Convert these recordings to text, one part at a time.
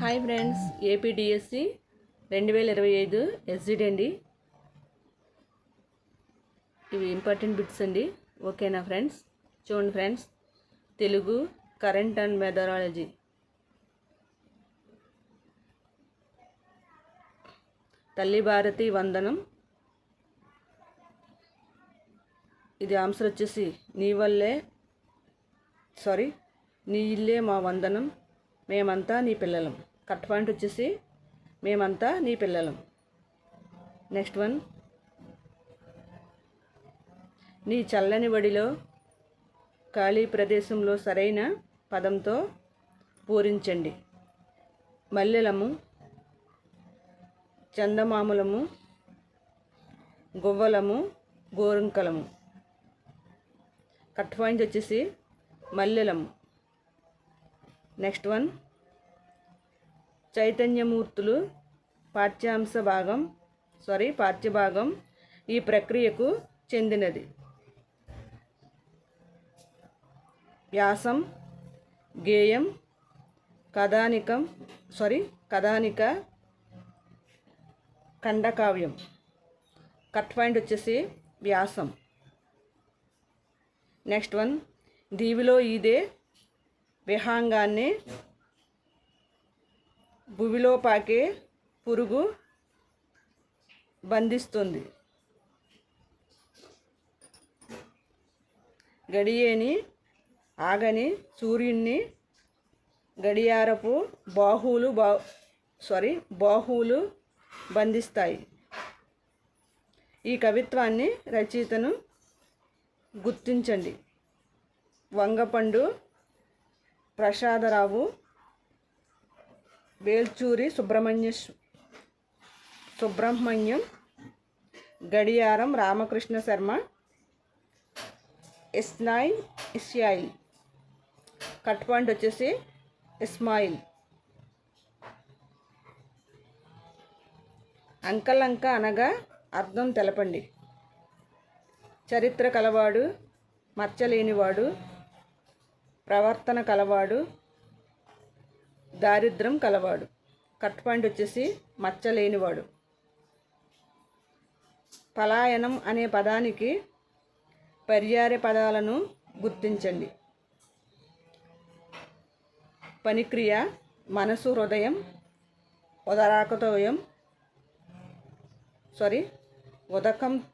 Hi friends APDSC రెండు వేల ఇరవై ఐదు ఎస్జిడ్ అండి. ఇవి ఇంపార్టెంట్ బిట్స్ అండి. ఓకేనా ఫ్రెండ్స్? చూడండి friends Telugu current and methodology. తల్లి భారతి వందనం. ఇది ఆన్సర్ వచ్చేసి నీ వల్లే సారీ నీ ఇల్లే మా వందనం. మేమంతా నీ పిల్లలం. కట్ పాయింట్ వచ్చేసి మేమంతా నీ పిల్లలం. నెక్స్ట్ వన్ నీ చల్లని వడిలో ఖాళీ ప్రదేశంలో సరైన పదంతో పూరించండి. మల్లెలము చందమాములము గువ్వలము గోరుంకలము. కట్ పాయింట్ వచ్చేసి మల్లెలము. నెక్స్ట్ వన్ చైతన్యమూర్తులు పాఠ్యాంశ భాగం సారీ పాఠ్యభాగం ఈ ప్రక్రియకు చెందినది. వ్యాసం గేయం కథానికం సారీ కథానిక ఖండకావ్యం. కట్ పాయింట్ వచ్చేసి వ్యాసం. నెక్స్ట్ వన్ దీవిలో ఇదే విహాంగాన్ని భువిలో పాకే పురుగు బంధిస్తుంది. గడియేని ఆగని సూర్యుణ్ణి గడియారపు బాహువులు బా సారీ బాహువులు బంధిస్తాయి. ఈ కవిత్వాన్ని రచయితను గుర్తించండి. వంగపండు ప్రసాదరావు వేల్చూరి సుబ్రహ్మణ్య సుబ్రహ్మణ్యం గడియారం రామకృష్ణ శర్మ ఇస్నాయిల్ ఇస్యాయిల్. కట్ పాయింట్ వచ్చేసి ఇస్మాయిల్. అంకలంక అనగా అర్థం తెలపండి. చరిత్ర కలవాడు మచ్చలేనివాడు ప్రవర్తన కలవాడు దారిద్రం కలవాడు. కట్ పాయింట్ వచ్చేసి మచ్చలేనివాడు. పలాయనం అనే పదానికి పర్యాయ పదాలను గుర్తించండి. పనిక్రియ మనసు హృదయం ఉదరాకతోయం సారీ ఉదకం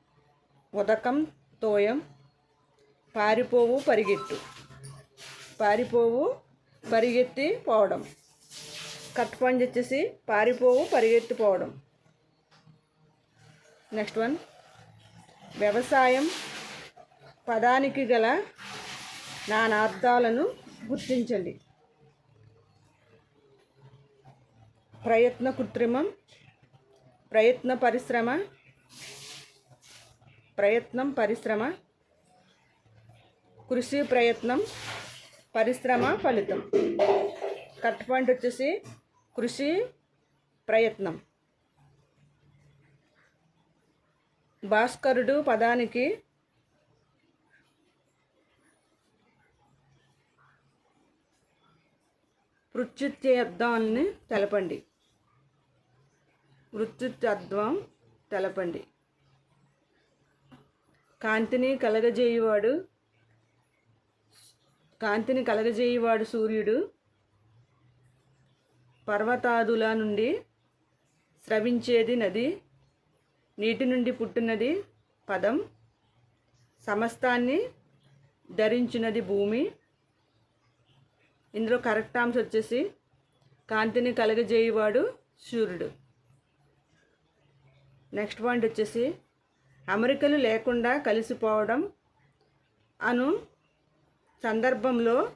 ఉదకం తోయం పారిపోవు పరిగెట్టు. పారిపోవు పరిగెత్తి పోవడం. కట్ పాయింట్ వచ్చేసి పారిపోవు పరిగెత్తిపోవడం. నెక్స్ట్ వన్ వ్యవసాయం పదానికి గల నానార్థాలను గుర్తించండి. ప్రయత్న కృత్రిమం ప్రయత్న పరిశ్రమ ప్రయత్నం పరిశ్రమ కృషి ప్రయత్నం పరిశ్రమ ఫలితం. కట్ పాయింట్ వచ్చేసి కృషి ప్రయత్నం. భాస్కరుడు పదానికి వృత్యుత్యర్థాన్ని తెలపండి. వృత్యుత్యర్థం తెలపండి. కాంతిని కలగజేయువాడు కాంతిని కలగజేయువాడు సూర్యుడు పర్వతాదుల నుండి స్రవించేది నది నీటి నుండి పుట్టినది పదం సమస్తాన్ని ధరించినది భూమి. ఇందులో కరెక్ట్ ఆన్సర్ వచ్చేసి కాంతిని కలగజేయువాడు సూర్యుడు. నెక్స్ట్ పాయింట్ వచ్చేసి అమరికలు లేకుండా కలిసిపోవడం అను సందర్భంలో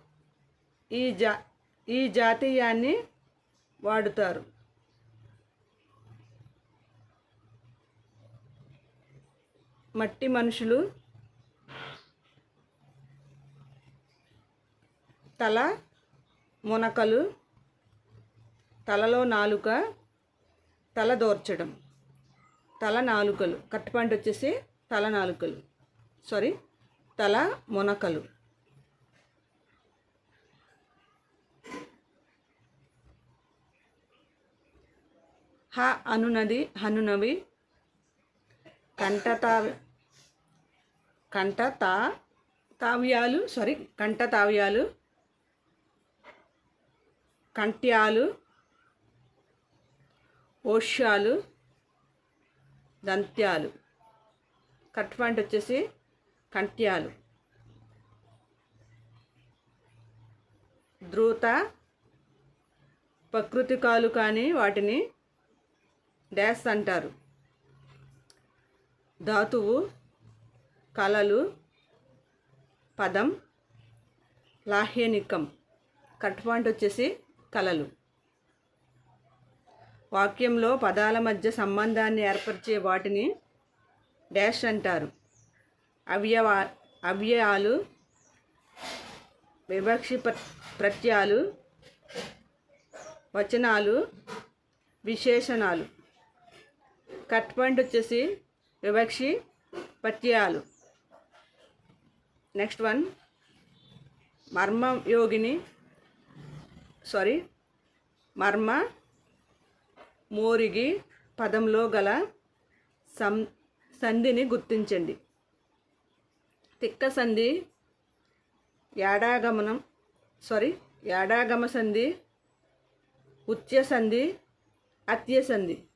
ఈ జా ఈ జాతీయాన్ని వాడుతారు. మట్టి మనుషులు తల మునకలు తలలో నాలుక తల దోర్చడం తల నాలుకలు. కట్ పాయింట్ వచ్చేసి తల నాలుకలు. సారీ తల మునకలు. హ అనునది హనునవి. కంఠతా కంఠ తా తావ్యాలు సారీ కంఠ తావ్యాలు కంట్యాలు ఓష్యాలు. దంత్యాలు. కట్ పాయింట్ వచ్చేసి కంట్యాలు ధృత ప్రకృతికాలు కానీ వాటిని డ్యాస్ అంటారు. ధాతువు కళలు పదం లాహ్యనికం. కట్ పాయింట్ వచ్చేసి కళలు. వాక్యంలో పదాల మధ్య సంబంధాన్ని ఏర్పరిచే వాటిని డ్యాష్ అంటారు. అవ్యవా అవ్యయాలు వివక్షి ప్ర- ప్రత్యయాలు వచనాలు విశేషణాలు. కట్ పాయింట్ వచ్చేసి వివక్షి పత్యాలు. నెక్స్ట్ వన్ మర్మ యోగిని సారీ మర్మ మోరిగి పదంలో గల సం సంధిని గుర్తించండి. తిక్క సంధి యాడాగమనం సారీ యాడాగమ సంధి ఉత్య సంధి అత్య సంధి.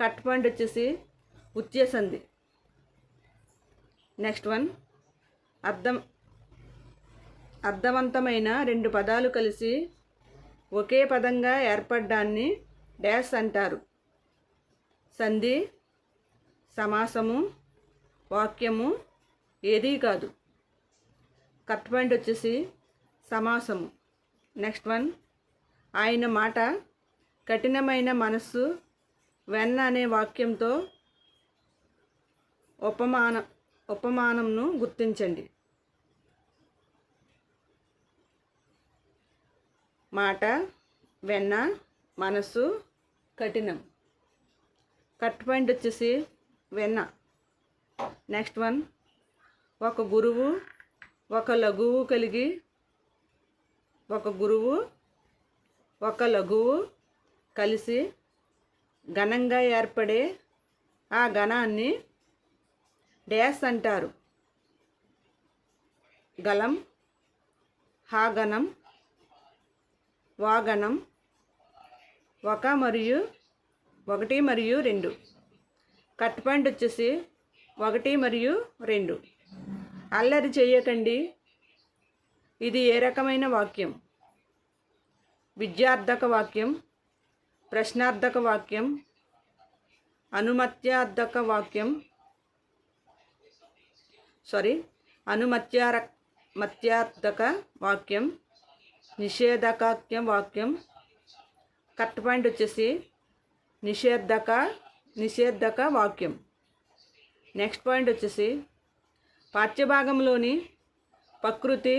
కట్ పాయింట్ వచ్చేసి ఉచ్చేసింది. సంధి నెక్స్ట్ వన్ అర్థం అర్థవంతమైన రెండు పదాలు కలిసి ఒకే పదంగా ఏర్పడ్డాన్ని డ్యాష్ అంటారు. సంధి సమాసము వాక్యము ఏదీ కాదు. కట్ పాయింట్ వచ్చేసి సమాసము. నెక్స్ట్ వన్ ఆయన మాట కఠినమైన మనస్సు వెన్న అనే వాక్యంతో ఉపమాన ఉపమానంను గుర్తించండి. మాట వెన్న మనసు కఠినం. కట్ పాయింట్ వచ్చేసి వెన్న. Next one. ఒక గురువు ఒక లఘువు కలిగి ఒక గురువు ఒక లఘువు కలిసి ఘనంగా ఏర్పడే ఆ ఘనాన్ని డ్యాస్ అంటారు. గలం హాగణం వాగణం ఒక మరియు ఒకటి మరియు రెండు. కట్ పాయింట్ వచ్చేసి ఒకటి మరియు రెండు. అల్లరి చేయకండి. ఇది ఏ రకమైన వాక్యం? విద్యార్థక వాక్యం. ప్రశ్నార్థక వాక్యం అనుమత్యార్థక వాక్యం సారీ అనుమత్యార మత్యార్థక వాక్యం నిషేధకాక్యం వాక్యం కట్ పాయింట్ వచ్చేసి నిషేధక నిషేధక వాక్యం నెక్స్ట్ పాయింట్ వచ్చేసి పాఠ్యభాగంలోని ప్రకృతి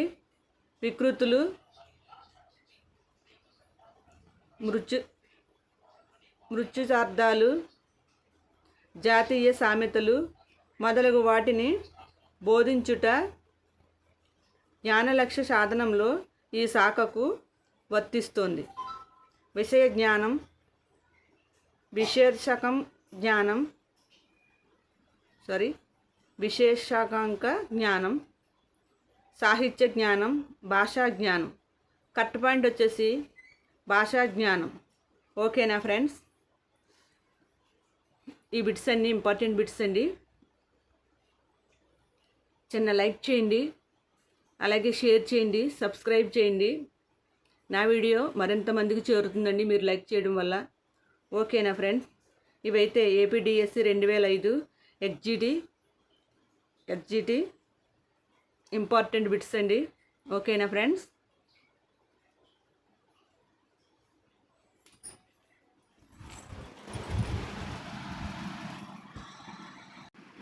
వికృతులు మృత్యు మృత్యుచార్థాలు జాతీయ సామెతలు మొదలగు వాటిని బోధించుట జ్ఞానలక్ష్య సాధనంలో ఈ శాఖకు వర్తిస్తుంది. విషయ జ్ఞానం విశేషకం జ్ఞానం సారీ విశేషాంక జ్ఞానం సాహిత్య జ్ఞానం భాషా జ్ఞానం. కట్ పాయింట్ వచ్చేసి భాషా జ్ఞానం. ఓకేనా ఫ్రెండ్స్? ఈ బిట్స్ అన్నీ ఇంపార్టెంట్ బిట్స్ అండి. చిన్న లైక్ చేయండి అలాగే షేర్ చేయండి సబ్స్క్రైబ్ చేయండి. నా వీడియో మరింత మందికి చేరుతుందండి మీరు లైక్ చేయడం వల్ల. ఓకేనా ఫ్రెండ్స్ ఇవైతే ఏపీడిఎస్సి రెండు వేల ఐదు ఎగ్జిటి ఎగ్జిటి ఇంపార్టెంట్ బిట్స్ అండి. ఓకేనా ఫ్రెండ్స్.